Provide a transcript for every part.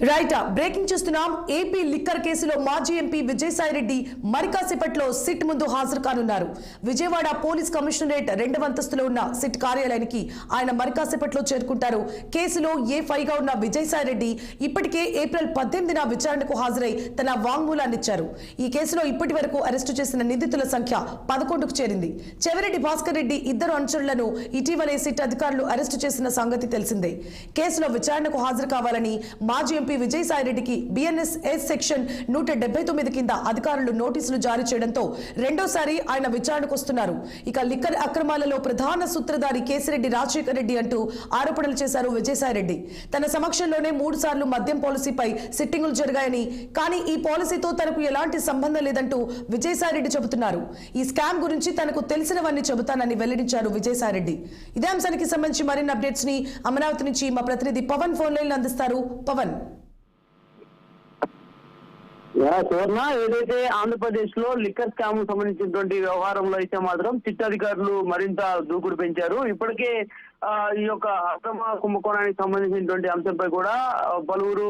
Right breaking చూస్తున్నాం. AP liquor కేసులో మాజీ ఎంపీ విజయసాయిరెడ్డి మరికాసేపట్లో సిట్ ముందు హాజరు కానున్నారు. విజయవాడ పోలీస్ కమిషనరేట్ రెండవ అంతస్తులో ఉన్న సిట్ కార్యాలయానికి ఆయన మరికాసేపట్లో చేరుకుంటారు. కేసులో ఏ ఫైగా ఉన్న విజయసాయిరెడ్డి ఇప్పటికే ఏప్రిల్ పద్దెనిమిదిన విచారణకు హాజరై తన వాంగ్మూలాన్నిచ్చారు ఈ కేసులో ఇప్పటి వరకు అరెస్టు చేసిన నిందితుల సంఖ్య పదకొండుకు చేరింది. చెవిరెడ్డి భాస్కర్ రెడ్డి ఇద్దరు అనుచరులను ఇటీవలే సిట్ అధికారులు అరెస్టు చేసిన సంగతి తెలిసిందే. కేసులో విచారణకు హాజరు కావాలని మాజీ ఎంపీ విజయసాయిరెడ్డికి బిఎన్ఎస్ ఎస్ సెక్షన్ నూట డెబ్బై తొమ్మిది కింద అధికారులు నోటీసులు జారీ చేయడంతో రెండోసారి ఆయన విచారణకు వస్తున్నారు. ఇక లిక్కర్ అక్రమాలలో ప్రధాన సూత్రధారి కేసిరెడ్డి రాజశేఖర్ రెడ్డి అంటూ ఆరోపణలు చేశారు విజయసాయిరెడ్డి. తన సమక్షంలోనే మూడు సార్లు మద్యం పాలసీపై సిట్టింగులు జరిగాయని కానీ ఈ పాలసీతో తనకు ఎలాంటి సంబంధం లేదంటూ విజయసాయిరెడ్డి చెబుతున్నారు. ఈ స్కామ్ గురించి తనకు తెలిసినవన్నీ చెబుతానని వెల్లడించారు విజయసాయిరెడ్డి. ఇదే అంశానికి సంబంధించి మరిన్ని అప్డేట్స్ని అమరావతి నుంచి మా ప్రతినిధి పవన్ ఫోన్ లైన్ అందిస్తారు. పవన్. యా, ఏదైతే ఆంధ్రప్రదేశ్లో లిక్కర్ స్కామ్ సంబంధించినటువంటి వ్యవహారంలో అయితే మాత్రం చిట్టాధికారులు మరింత దూకుడు పెంచారు. ఇప్పటికే ఆ, ఈ యొక్క అక్రమ కుంభకోణానికి సంబంధించినటువంటి అంశంపై కూడా పలువురు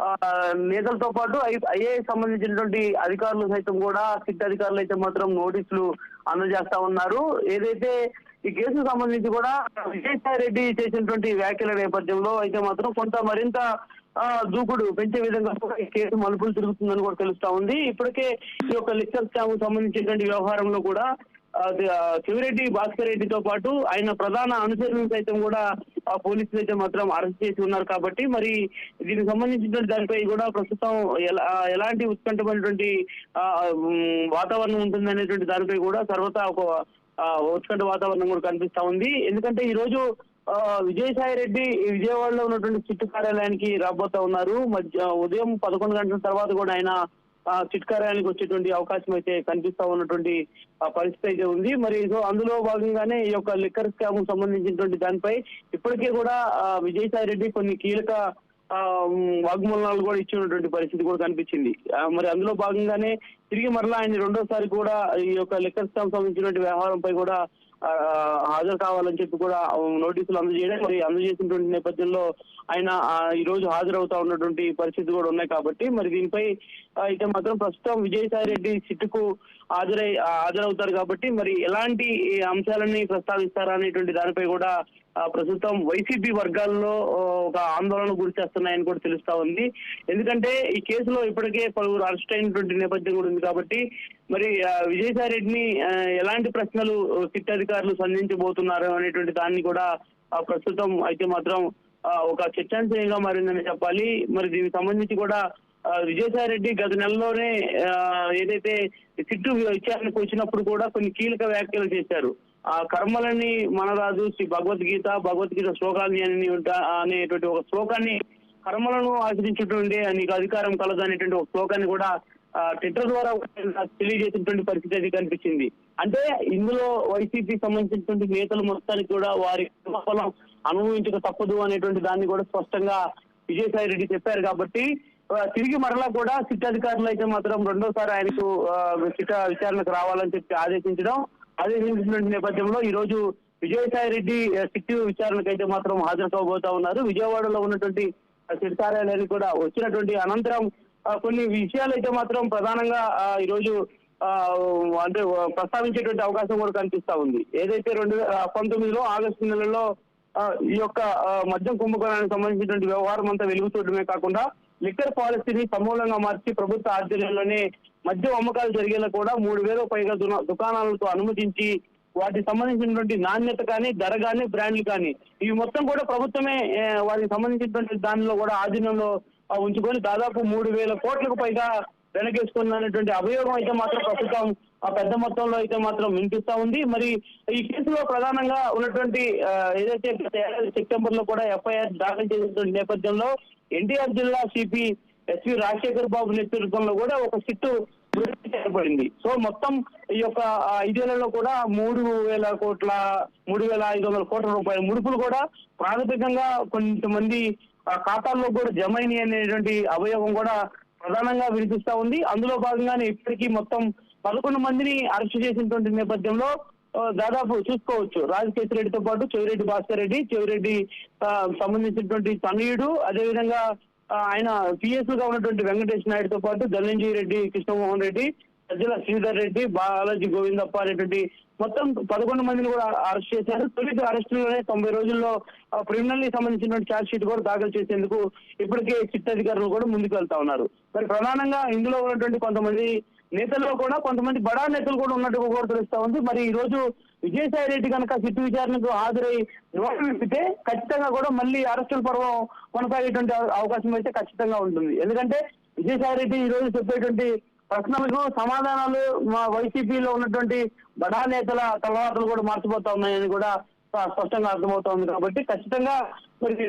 ఆ, నేతలతో పాటు ఐఏఎస్ సంబంధించినటువంటి అధికారులు సైతం కూడా సిట్ అధికారులు అయితే మాత్రం నోటీసులు అందజేస్తా ఉన్నారు. ఏదైతే ఈ కేసుకు సంబంధించి కూడా విజయసాయి రెడ్డి చేసినటువంటి వ్యాఖ్యల నేపథ్యంలో అయితే మాత్రం కొంత మరింత దూకుడు పెంచే విధంగా కూడా ఈ కేసు మలుపులు తిరుగుతుందని కూడా తెలుస్తా ఉంది. ఇప్పటికే ఈ యొక్క లిక్కర్ స్కామ్ సంబంధించినటువంటి వ్యవహారంలో కూడా శివిరెడ్డి భాస్కర్ రెడ్డితో పాటు ఆయన ప్రధాన అనుచరులను సైతం కూడా ఆ పోలీసులు అయితే మాత్రం అరెస్ట్ చేసి ఉన్నారు కాబట్టి మరి దీనికి సంబంధించినటువంటి దానిపై కూడా ప్రస్తుతం ఎలాంటి ఉత్కంఠమైనటువంటి వాతావరణం ఉంటుంది అనేటువంటి దానిపై కూడా సర్వతా ఒక ఉత్కంఠ వాతావరణం కూడా కనిపిస్తా ఉంది. ఎందుకంటే ఈ రోజు విజయసాయి రెడ్డి విజయవాడలో ఉన్నటువంటి చిట్టు కార్యాలయానికి రాబోతా ఉన్నారు. మధ్య ఉదయం పదకొండు గంటల తర్వాత కూడా ఆయన చిట్ కార్యాలయానికి వచ్చేటువంటి అవకాశం అయితే కనిపిస్తా ఉన్నటువంటి పరిస్థితి అయితే ఉంది. మరి సో అందులో భాగంగానే ఈ యొక్క లిక్కర్ స్కామ్ సంబంధించినటువంటి దానిపై ఇప్పటికే కూడా విజయసాయి రెడ్డి కొన్ని కీలక వాగ్మూలనాలు కూడా ఇచ్చినటువంటి పరిస్థితి కూడా కనిపించింది. మరి అందులో భాగంగానే తిరిగి మరలా ఆయన రెండోసారి కూడా ఈ యొక్క లిక్కర్ స్కామ్ సంబంధించినటువంటి వ్యవహారంపై కూడా హాజరు కావాలని చెప్పి కూడా నోటీసులు అందజేయడం మరి అందజేసినటువంటి నేపథ్యంలో ఆయన ఈ రోజు హాజరవుతా ఉన్నటువంటి పరిస్థితి కూడా ఉన్నాయి కాబట్టి మరి దీనిపై అయితే మాత్రం ప్రస్తుతం విజయసాయి రెడ్డి సిట్టుకు హాజరై హాజరవుతారు కాబట్టి మరి ఎలాంటి అంశాలని ప్రస్తావిస్తారా అనేటువంటి దానిపై కూడా ప్రస్తుతం వైసీపీ వర్గాల్లో ఒక ఆందోళన గురి చేస్తున్నాయని కూడా తెలుస్తా ఉంది. ఎందుకంటే ఈ కేసులో ఇప్పటికే పలువురు అరెస్ట్ అయినటువంటి నేపథ్యం కూడా ఉంది కాబట్టి మరి విజయసాయి రెడ్డిని ఎలాంటి ప్రశ్నలు సిట్ అధికారులు సంధించబోతున్నారు అనేటువంటి దాన్ని కూడా ఆ, ప్రస్తుతం అయితే మాత్రం ఒక చర్చాంశయంగా మారిందని చెప్పాలి. మరి దీనికి సంబంధించి కూడా విజయసాయి రెడ్డి గత నెలలోనే ఏదైతే సిట్టు విచారణకు వచ్చినప్పుడు కూడా కొన్ని కీలక వ్యాఖ్యలు చేశారు. ఆ కర్మలని మనరాజు శ్రీ భగవద్గీత భగవద్గీత శ్లోకాన్ని అని అనేటువంటి ఒక శ్లోకాన్ని కర్మలను ఆచరించేటువంటి నీకు అధికారం కలదు అనేటువంటి ఒక శ్లోకాన్ని కూడా ట్విట్టర్ ద్వారా తెలియజేసినటువంటి పరిస్థితి అది కనిపించింది. అంటే ఇందులో వైసీపీ సంబంధించినటువంటి నేతలు మొత్తానికి కూడా వారి ఫలం అనుభవించక తప్పదు అనేటువంటి దాన్ని కూడా స్పష్టంగా విజయసాయి రెడ్డి చెప్పారు కాబట్టి తిరిగి మరలా కూడా సిట్ అధికారులు అయితే మాత్రం రెండోసారి ఆయనకు సిట్ విచారణకు రావాలని చెప్పి ఆదేశించడం ఆదేశించినటువంటి నేపథ్యంలో ఈ రోజు విజయసాయి రెడ్డి ఆ, సిట్ విచారణకు అయితే మాత్రం హాజరుకోబోతా ఉన్నారు. విజయవాడలో ఉన్నటువంటి సిట్ కార్యాలయానికి కూడా వచ్చినటువంటి అనంతరం కొన్ని విషయాలు అయితే మాత్రం ప్రధానంగా ఈ రోజు అంటే ప్రస్తావించేటువంటి అవకాశం కూడా కనిపిస్తా ఉంది. ఏదైతే రెండు వేల పంతొమ్మిదిలో ఆగస్టు నెలలో ఈ యొక్క మద్యం కుంభకోణానికి సంబంధించినటువంటి వ్యవహారం అంతా వెలుగు చూడడమే కాకుండా లిక్కర్ పాలసీని సమూలంగా మార్చి ప్రభుత్వ ఆధ్వర్యంలోనే మద్యం అమ్మకాలు జరిగేలా కూడా మూడు వేల పైగా దున- దుకాణాలతో అనుమతించి వాటికి సంబంధించినటువంటి నాణ్యత కానీ ధర కానీ బ్రాండ్లు కానీ ఇవి మొత్తం కూడా ప్రభుత్వమే వారికి వాటికి సంబంధించినటువంటి దానిలో కూడా ఆధీనంలో ఉంచుకొని దాదాపు మూడు వేల కోట్లకు పైగా వెనకేసుకున్నటువంటి అభియోగం అయితే మాత్రం ప్రస్తుతం ఆ పెద్ద మొత్తంలో అయితే మాత్రం వినిపిస్తా ఉంది. మరి ఈ కేసులో ప్రధానంగా ఉన్నటువంటి ఏదైతే గత ఏడాది సెప్టెంబర్లో కూడా ఎఫ్ఐఆర్ దాఖలు చేసినటువంటి నేపథ్యంలో ఎన్టీఆర్ జిల్లా సిపి ఎస్వి రాజశేఖర్ బాబు నేతృత్వంలో కూడా ఒక సిట్టు ఏర్పడింది. సో మొత్తం ఈ యొక్క ఐదేళ్ళలో కూడా మూడు వేల కోట్ల మూడు వేల ఐదు వందల కోట్ల రూపాయల ముడుపులు కూడా ప్రాథమికంగా కొంతమంది ఖాతాల్లో కూడా జమ అయినాయి అనేటువంటి అవయవం కూడా ప్రధానంగా వినిపిస్తా ఉంది. అందులో భాగంగానే ఇప్పటికీ మొత్తం పదకొండు మందిని అరెస్ట్ చేసినటువంటి నేపథ్యంలో దాదాపు చూసుకోవచ్చు. రాజకేశ్వర రెడ్డితో పాటు చెవిరెడ్డి భాస్కర్ రెడ్డి చెవిరెడ్డి ఆ, సంబంధించినటువంటి తనయుడు అదేవిధంగా ఆయన పిఎస్గా ఉన్నటువంటి వెంకటేష్ నాయుడుతో పాటు ధనంజయ రెడ్డి కృష్ణమోహన్ రెడ్డి సజ్జల శ్రీధర్ రెడ్డి బాలాజీ గోవిందప్ప అనేటువంటి మొత్తం పదకొండు మందిని కూడా అరెస్ట్ చేశారు. తొలి అరెస్టులోనే తొంభై రోజుల్లో క్రిమినల్ని సంబంధించినటువంటి ఛార్జ్ షీట్ కూడా దాఖలు చేసేందుకు ఇప్పటికే చిట్ట అధికారులు కూడా ముందుకు వెళ్తా ఉన్నారు. మరి ప్రధానంగా ఇందులో ఉన్నటువంటి కొంతమంది నేతల్లో కూడా కొంతమంది బడా నేతలు కూడా ఉన్నట్టు కూడా తెలుస్తా ఉంది. మరి ఈ రోజు విజయసాయి రెడ్డి కనుక సిట్టు విచారణకు హాజరై నోటు విప్పితే ఖచ్చితంగా కూడా మళ్ళీ అరెస్టుల పర్వం కొనసాగేటువంటి అవకాశం అయితే ఖచ్చితంగా ఉంటుంది. ఎందుకంటే విజయసాయి రెడ్డి ఈ రోజు చెప్పేటువంటి ప్రశ్నలకు సమాధానాలు మా వైసీపీలో ఉన్నటువంటి బడా నేతల తలవాతలు కూడా మార్చిపోతా ఉన్నాయని కూడా స్పష్టంగా అర్థమవుతోంది కాబట్టి ఖచ్చితంగా మరి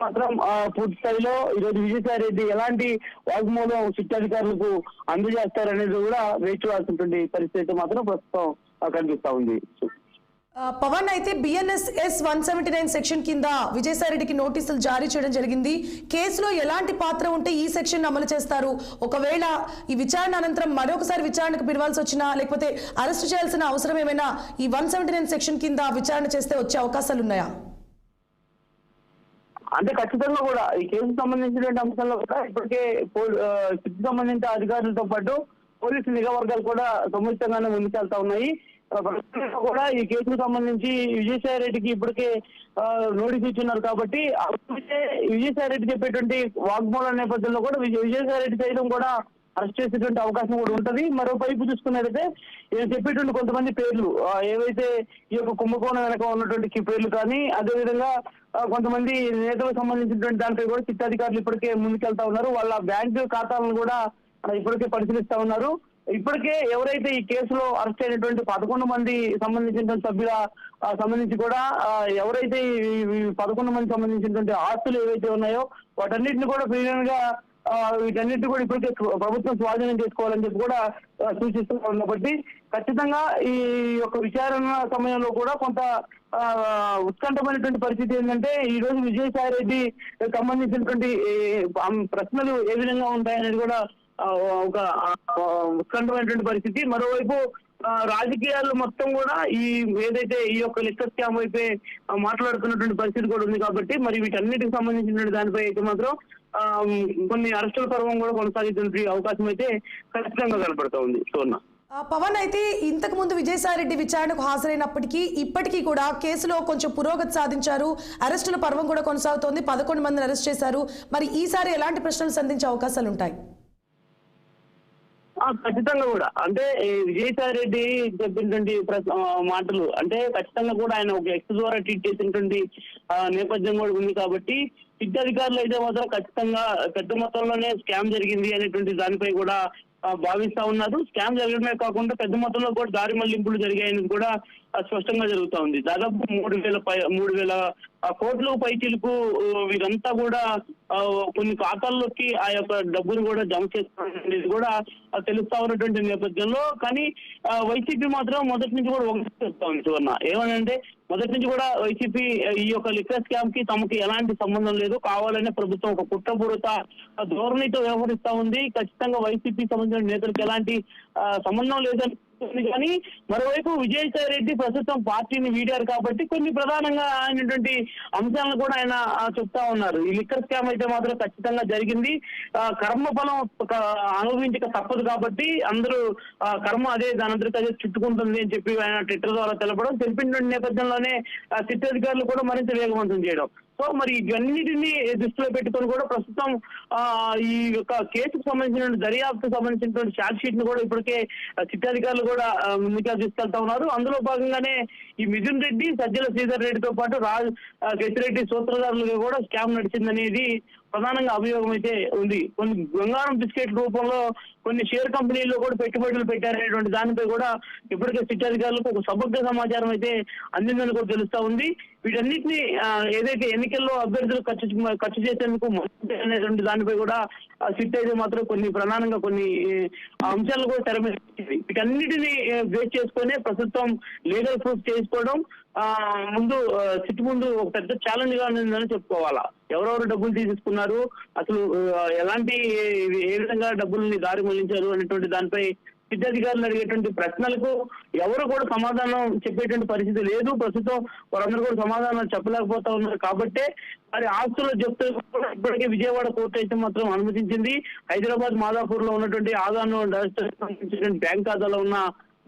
మాత్రం పూర్తి స్థాయిలో ఈరోజు విజయసాయి రెడ్డి ఎలాంటి వాగ్మూలం చిత్తాధికారులకు అందజేస్తారనేది కూడా వేచి చూడాల్సినటువంటి పరిస్థితి మాత్రం ప్రస్తుతం కనిపిస్తా ఉంది. పవన్ అయితే BNS S one seventy nine section కింద విజయసాయిరెడ్డికి నోటీసులు జారీ చేయడం జరిగింది. కేసులో ఎలాంటి పాత్ర ఉంటే ఈ సెక్షన్ అమలు చేస్తారు? ఒకవేళ ఈ విచారణ అనంతరం మరొకసారి విచారణకు పిలవాల్సి వచ్చినా లేకపోతే అరెస్ట్ చేయాల్సిన అవసరం ఏమైనా ఈ వన్ సెవెంటీ నైన్ సెక్షన్ కింద విచారణ చేస్తే వచ్చే అవకాశాలు ఉన్నాయా? అంటే ఖచ్చితంగా కూడా ఈ కేసుకు సంబంధించినటువంటి అంశాల్లో కూడా ఇప్పటికే పో- సంబంధించిన అధికారులతో పాటు పోలీసు నిఘా వర్గాలు కూడా సముచితంగానే ముందుకెళ్తా ఉన్నాయి. ఆ, కూడా ఈ కేసుకు సంబంధించి విజయసాయి రెడ్డికి ఇప్పటికే నోటీస్ ఇచ్చున్నారు కాబట్టి అప్పుడే విజయసాయి రెడ్డి చెప్పేటువంటి వాగ్మూలం నేపథ్యంలో కూడా విజయ విజయసాయి రెడ్డి సైతం కూడా అరెస్ట్ చేసేటువంటి అవకాశం కూడా ఉంటది. మరోవైపు చూసుకున్నట్లయితే ఈయన చెప్పేటువంటి కొంతమంది పేర్లు ఏవైతే ఈ యొక్క కుంభకోణం వెనక ఉన్నటువంటి పేర్లు కానీ అదేవిధంగా కొంతమంది నేతలకు సంబంధించినటువంటి దానిపై కూడా చిత్తాధికారులు ఇప్పటికే ముందుకెళ్తా ఉన్నారు. వాళ్ళ బ్యాంకు ఖాతాలను కూడా ఇప్పటికే పరిశీలిస్తా ఉన్నారు. ఇప్పటికే ఎవరైతే ఈ కేసులో అరెస్ట్ అయినటువంటి పదకొండు మంది సంబంధించినటువంటి సభ్యుల సంబంధించి కూడా ఎవరైతే ఈ- పదకొండు మంది సంబంధించినటువంటి ఆస్తులు ఏవైతే ఉన్నాయో వాటన్నిటిని కూడా ప్రీమియం గా ఆ, వీటన్నిటి కూడా ఇప్పటికే ప్రభుత్వం స్వాధీనం చేసుకోవాలని చెప్పి కూడా సూచిస్తున్నారు కాబట్టి ఖచ్చితంగా ఈ యొక్క విచారణ సమయంలో కూడా కొంత ఆ, ఉత్కంఠమైనటువంటి పరిస్థితి ఏంటంటే ఈ రోజు విజయసాయి రెడ్డి సంబంధించినటువంటి ప్రశ్నలు ఏ విధంగా ఉంటాయనేది కూడా ఒక ఉత్కంఠమైనటువంటి పరిస్థితి. మరోవైపు రాజకీయాలు మొత్తం కూడా ఈ ఏదైతే ఈ యొక్క లెక్క స్కామ్ వైపే మాట్లాడుతున్నటువంటి పరిస్థితి కూడా ఉంది కాబట్టి మరి వీటన్నిటికి సంబంధించినటువంటి దానిపై అయితే మాత్రం కొన్ని అరెస్టుల పర్వం కూడా కొనసాగుతున్న అవకాశం అయితే ఖచ్చితంగా కనపడతా ఉంది. సోర్ణ పవన్ అయితే ఇంతకు ముందు విజయసాయిరెడ్డి విచారణకు హాజరైనప్పటికీ ఇప్పటికీ కూడా కేసులో కొంచెం పురోగతి సాధించారు. అరెస్టుల పర్వం కూడా కొనసాగుతోంది. పదకొండు మందిని అరెస్ట్ చేశారు. మరి ఈసారి ఎలాంటి ప్రశ్నలు సంధించే అవకాశాలు ఉంటాయి ఖచ్చితంగా కూడా. అంటే విజయసాయి రెడ్డి చెప్పినటువంటి మాటలు అంటే ఖచ్చితంగా కూడా ఆయన ఒక ఎక్స్ ద్వారా ట్రీట్ చేసినటువంటి నేపథ్యం కూడా ఉంది కాబట్టి సిట్ అధికారులు అయితే మాత్రం ఖచ్చితంగా పెద్ద మొత్తంలోనే స్కామ్ జరిగింది అనేటువంటి దానిపై కూడా భావిస్తా ఉన్నారు స్కామ్ జరగడమే కాకుండా పెద్ద మొత్తంలో కూడా దారి మళ్ళింపులు జరిగాయని కూడా స్పష్టంగా జరుగుతా ఉంది. దాదాపు మూడు వేల పై మూడు వేల కోట్ల పైచీలకు ఆ, వీరంతా కూడా కొన్ని ఖాతాల్లోకి ఆ యొక్క డబ్బును కూడా జమ చేస్తున్నది కూడా తెలుస్తా ఉన్నటువంటి నేపథ్యంలో. కానీ వైసీపీ మాత్రం మొదటి నుంచి కూడా ఒకటి చెప్తా ఉంది సువర్ణ. ఏమనంటే మొదటి నుంచి కూడా వైసీపీ ఈ యొక్క లిక్కర్ స్కామ్కి తమకి ఎలాంటి సంబంధం లేదు. కావాలనే ప్రభుత్వం ఒక కుట్రపూరిత ధోరణితో వ్యవహరిస్తా ఉంది. ఖచ్చితంగా వైసీపీ సంబంధించిన నేతలకు ఎలాంటి సంబంధం లేదని ఉంది కానీ మరోవైపు విజయసాయి రెడ్డి ప్రస్తుతం పార్టీని వీడారు కాబట్టి కొన్ని ప్రధానంగా ఆయనటువంటి అంశాలను కూడా ఆయన చెప్తా ఉన్నారు. ఈ లిక్కర్ స్కామ్ అయితే మాత్రం ఖచ్చితంగా జరిగింది. ఆ, కర్మ ఫలం అనుభవించక తప్పదు కాబట్టి అందరూ కర్మ అదే దాని అదే చుట్టుకుంటుంది అని చెప్పి ఆయన ట్విట్టర్ ద్వారా తెలపడం తెలిపినటువంటి నేపథ్యంలోనే సిట్ అధికారులు కూడా మరింత వేగవంతం చేయడం. సో మరి ఇవన్నిటిని దృష్టిలో పెట్టుకొని కూడా ప్రస్తుతం ఈ యొక్క కేసుకు సంబంధించిన దర్యాప్తు సంబంధించినటువంటి ఛార్జ్ షీట్ను కూడా ఇప్పటికే చిట్టాధికారులు కూడా ముందుగా తీసుకెళ్తా ఉన్నారు. అందులో భాగంగానే ఈ మిథున్ రెడ్డి సజ్జల శ్రీధర్ రెడ్డితో పాటు రాజ్ ఆ, కేతిరెడ్డి సూత్రధారులుగా కూడా స్కామ్ నడిచిందనేది ప్రధానంగా అభియోగం అయితే ఉంది. కొన్ని బంగారం బిస్కెట్ రూపంలో కొన్ని షేర్ కంపెనీల్లో కూడా పెట్టుబడులు పెట్టారనేటువంటి దానిపై కూడా ఇప్పటికే సిట్ అధికారులకు ఒక సమగ్ర సమాచారం అయితే అందిందని కూడా తెలుస్తా ఉంది. వీటన్నిటిని ఏదైతే ఎన్నికల్లో అభ్యర్థులు ఖర్చు ఖర్చు చేసేందుకు అనేటువంటి దానిపై కూడా సిట్ అయితే మాత్రం కొన్ని ప్రధానంగా కొన్ని అంశాలు కూడా తెర వీటన్నిటిని బేస్ చేసుకొని ప్రస్తుతం లీగల్ ప్రూఫ్ చేసుకోవడం ఆ ముందు సిట్ ముందు ఒక పెద్ద ఛాలెంజ్గా ఉందని చెప్పుకోవాలా? ఎవరెవరు డబ్బులు తీసుకున్నారు అసలు ఎలాంటి ఏ విధంగా డబ్బుల్ని దారి మళ్ళించారు అనేటువంటి దానిపై విద్యాధికారులు అడిగేటువంటి ప్రశ్నలకు ఎవరు కూడా సమాధానం చెప్పేటువంటి పరిస్థితి లేదు. ప్రస్తుతం వారందరూ కూడా సమాధానం చెప్పలేకపోతా ఉన్నారు. కాబట్టి మరి ఆస్తుల జప్తు ఇప్పటికే విజయవాడ కోర్టు అయితే మాత్రం అనుమతించింది. హైదరాబాద్ మాదాపూర్లో ఉన్నటువంటి ఆదాను సంబంధించినటువంటి బ్యాంక్ ఖాతాలో ఉన్న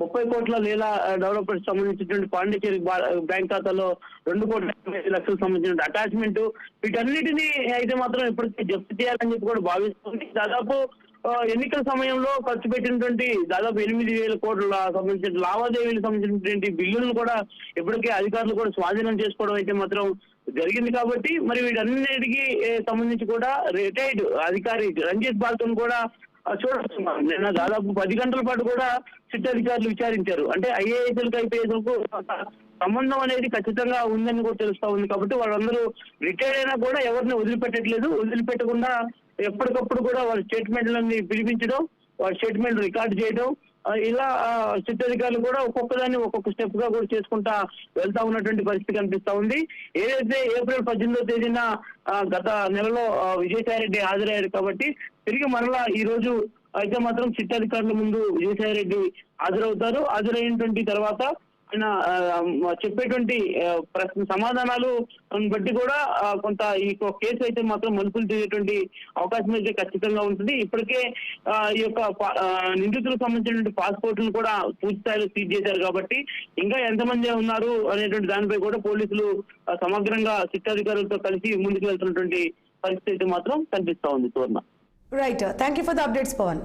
ముప్పై కోట్ల లీలా డెవలపర్స్ సంబంధించినటువంటి పాండిచేరి బ్యాంక్ ఖాతాలో రెండు కోట్ల ఐదు లక్షలకు సంబంధించిన అటాచ్మెంట్ వీటన్నిటిని అయితే మాత్రం ఇప్పటికే జప్తు చేయాలని చెప్పి కూడా భావిస్తుంది. దాదాపు ఎన్నికల సమయంలో ఖర్చు పెట్టినటువంటి దాదాపు ఎనిమిది వేల కోట్ల సంబంధించిన లావాదేవీలకు సంబంధించినటువంటి బిల్లులను కూడా ఇప్పటికే అధికారులు కూడా స్వాధీనం చేసుకోవడం అయితే మాత్రం జరిగింది కాబట్టి మరి వీటన్నిటికీ ఏ, సంబంధించి కూడా రిటైర్డ్ అధికారి రంజిత్ బాల్తోన్ కూడా ఆ, నిన్న దాదాపు పది గంటల పాటు కూడా సిట్ అధికారులు విచారించారు. అంటే ఐఏఎస్ఎల్కి ఐపీఎస్ఎల్కు సంబంధం అనేది ఖచ్చితంగా ఉందని కూడా తెలుస్తా ఉంది కాబట్టి వాళ్ళందరూ రిటైర్డ్ అయినా కూడా ఎవరిని వదిలిపెట్టట్లేదు. వదిలిపెట్టకుండా ఎప్పటికప్పుడు కూడా వాళ్ళ స్టేట్మెంట్లని పిలిపించడం వాళ్ళ స్టేట్మెంట్ రికార్డ్ చేయడం ఇలా సిట్ అధికారులు కూడా ఒక్కొక్కదాన్ని ఒక్కొక్క స్టెప్గా కూడా చేసుకుంటా వెళ్తా ఉన్నటువంటి పరిస్థితి కనిపిస్తా ఉంది. ఏదైతే ఏప్రిల్ పద్దెనిమిదో తేదీన గత నెలలో విజయసాయిరెడ్డి విజయసాయి రెడ్డి హాజరయ్యారు కాబట్టి తిరిగి మరలా ఈ రోజు అయితే మాత్రం చిత్తాధికారుల ముందు విజయసాయి రెడ్డి హాజరవుతారు. హాజరైనటువంటి తర్వాత ఆయన చెప్పేటువంటి ప్రశ్న సమాధానాలు బట్టి కూడా కొంత ఈ కేసు అయితే మాత్రం మలుపులు తిరిగేటువంటి అవకాశం అయితే ఖచ్చితంగా ఉంటుంది. ఇప్పటికే ఈ యొక్క పా- నిందితులకు సంబంధించినటువంటి పాస్పోర్ట్లను కూడా పూర్తి స్థాయిలో సీజ్ చేశారు కాబట్టి ఇంకా ఎంతమంది ఉన్నారు అనేటువంటి దానిపై కూడా పోలీసులు సమగ్రంగా శిక్షాధికారులతో కలిసి ముందుకు వెళ్తున్నటువంటి పరిస్థితి అయితే మాత్రం కనిపిస్తా ఉంది Purna right thank you for the updates Pawan